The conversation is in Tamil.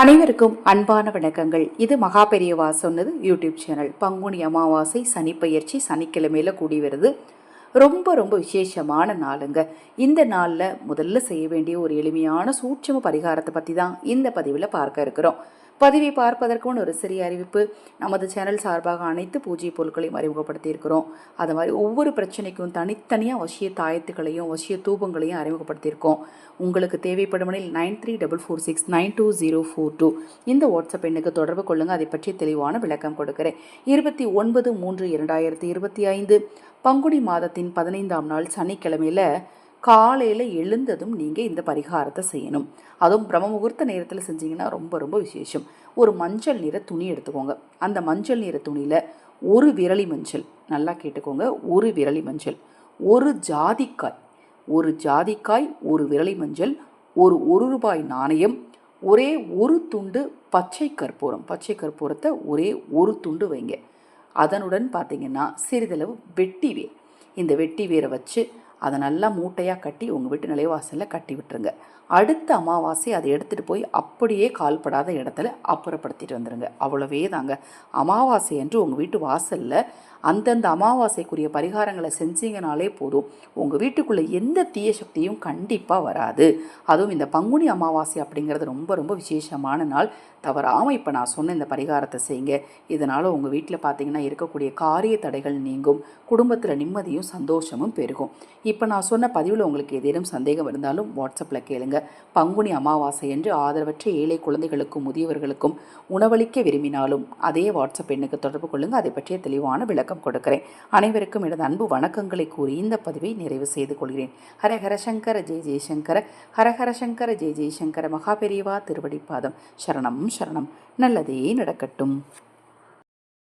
அனைவருக்கும் அன்பான வணக்கங்கள். இது மகா பெரியவா சொன்னது யூடியூப் சேனல். பங்குனி அமாவாசை சனிப்பெயர்ச்சி சனிக்கிழமையில கூடி வருது. ரொம்ப ரொம்ப விசேஷமான நாளுங்க. இந்த நாளில் முதல்ல செய்ய வேண்டிய ஒரு எளிமையான சூட்சம பரிகாரத்தை பற்றி தான் இந்த பதிவில் பார்க்க இருக்கிறோம். பதிவை பார்ப்பதற்குன்னு ஒரு சிறிய அறிவிப்பு நமது சேனல் சார்பாக அனைத்து பூஜை பொருட்களையும் அறிமுகப்படுத்தியிருக்கிறோம் அது மாதிரி ஒவ்வொரு பிரச்சனைக்கும் தனித்தனியாக வசிய தாயத்துக்களையும் வசிய தூபங்களையும் அறிமுகப்படுத்தியிருக்கோம் உங்களுக்கு தேவைப்படுமெனில் nine three double four six nine two zero four two இந்த வாட்ஸ்அப் எண்ணுக்கு தொடர்பு கொள்ளுங்கள் அதை பற்றி தெளிவான விளக்கம் கொடுக்கிறேன். இருபத்தி ஒன்பது மூன்று இரண்டாயிரத்தி இருபத்தி ஐந்து பங்குனி மாதத்தின் பதினைந்தாம் நாள் சனிக்கிழமையில் காலையில் எழுந்ததும் நீங்கள் இந்த பரிகாரத்தை செய்யணும். அதுவும் பிரம்ம முகூர்த்த நேரத்தில் செஞ்சீங்கன்னா ரொம்ப ரொம்ப விசேஷம். ஒரு மஞ்சள் நிற துணி எடுத்துக்கோங்க. அந்த மஞ்சள் நிற துணியில் ஒரு விரலி மஞ்சள் நல்லா கேட்டுக்கோங்க ஒரு விரலி மஞ்சள் ஒரு ஜாதிக்காய் ஒரு ஜாதிக்காய் ஒரு விரலி மஞ்சள் ஒரு ஒரு ரூபாய் நாணயம் ஒரே ஒரு துண்டு பச்சை கற்பூரம். பச்சை கற்பூரத்தை ஒரே ஒரு துண்டு வைங்க. அதனுடன் பார்த்தீங்கன்னா சிறிதளவு வெட்டி வேர் இந்த வெட்டி வேரை வச்சு அதை நல்லா மூட்டையாக கட்டி உங்கள் வீட்டு நிலைவாசலில் கட்டி விட்டுருங்க. அடுத்த அமாவாசை அதை எடுத்துகிட்டு போய் அப்படியே கால்படாத இடத்துல அப்புறப்படுத்திட்டு வந்துடுங்க அவ்வளவே தாங்க அமாவாசை என்று உங்கள் வீட்டு வாசலில் அந்தந்த அமாவாசைக்குரிய பரிகாரங்களை செஞ்சீங்கனாலே போதும். உங்கள் வீட்டுக்குள்ளே எந்த தீய சக்தியும் கண்டிப்பாக வராது. அதுவும் இந்த பங்குனி அமாவாசை அப்படிங்கிறது ரொம்ப ரொம்ப விசேஷமான நாள். தவறாமல் இப்போ நான் சொன்ன இந்த பரிகாரத்தை செய்யுங்க. இதனால் உங்கள் வீட்டில் பார்த்தீங்கன்னா இருக்கக்கூடிய காரிய தடைகள் நீங்கும். குடும்பத்தில் நிம்மதியும் சந்தோஷமும் பெருகும். இப்போ நான் சொன்ன பதிவில் உங்களுக்கு ஏதேனும் சந்தேகம் இருந்தாலும் வாட்ஸ்அப்பில் கேளுங்க. பங்குனி அமாவாசை என்று ஆதரவற்ற ஏழை குழந்தைகளுக்கும் முதியவர்களுக்கும் உணவளிக்க விரும்பினாலும் அதே வாட்ஸ்அப் எண்ணுக்கு தொடர்பு கொள்ளுங்கள் அதை பற்றிய தெளிவான விளக்கம் கொடுக்கிறேன். அனைவருக்கும் எனது அன்பு வணக்கங்களை கூறி இந்த பதிவை நிறைவு செய்து கொள்கிறேன். ஹரஹர சங்கர ஜெய ஜெயசங்கர. ஹரஹர சங்கர ஜெய ஜெயசங்கர. மகாபெரிவா திருவடிப்பாதம். சரணம் சரணம். நல்லதே நடக்கட்டும்.